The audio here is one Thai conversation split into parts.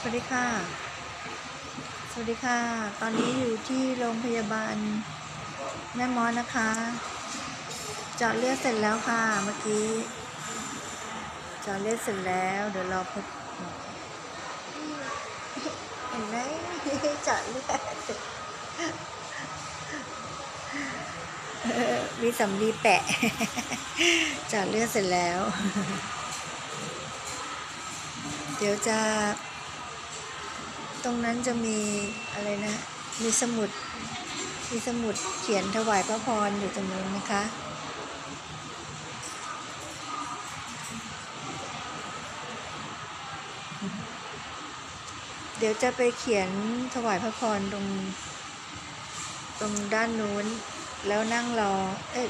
สวัสดีค่ะ สวัสดีค่ะ ตอนนี้อยู่ที่โรงพยาบาลแม่มอสนะคะ เจาะเลือดเสร็จแล้วค่ะ เมื่อกี้ เจาะเลือดเสร็จแล้ว เดี๋ยวรอพบเห็นไหมเจาะเลือดเออมีสำลีแปะเจาะเลือดเสร็จแล้ว เดี๋ยวจะ ตรงนั้นจะมีอะไรนะ มีสมุด มีสมุดเขียนถวายพระพรอยู่ตรงนู้นนะคะ เดี๋ยวจะไปเขียนถวายพระพรตรง ตรงด้านนู้น แล้วนั่งรอ เอ๊ะ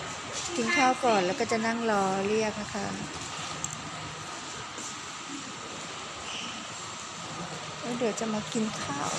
กินข้าวก่อนแล้วก็จะนั่งรอเรียกนะคะ เดี๋ยวจะมากินข้าว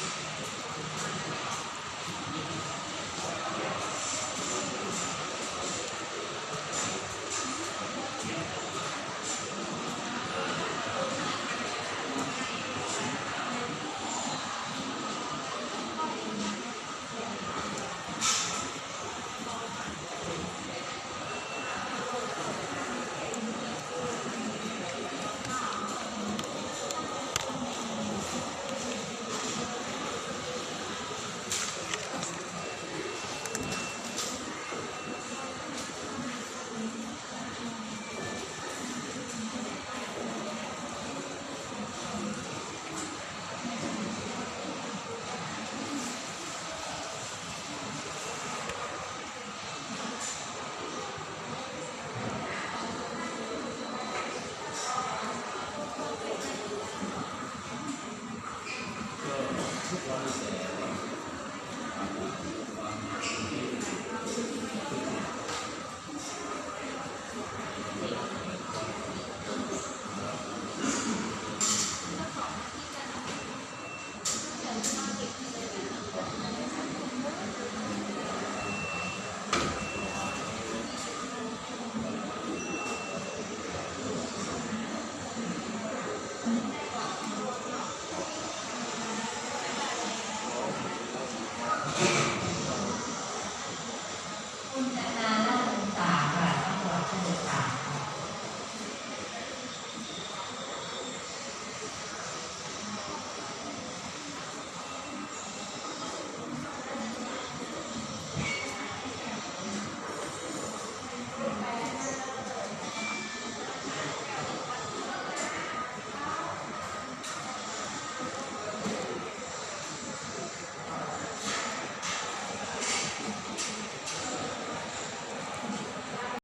Thank you.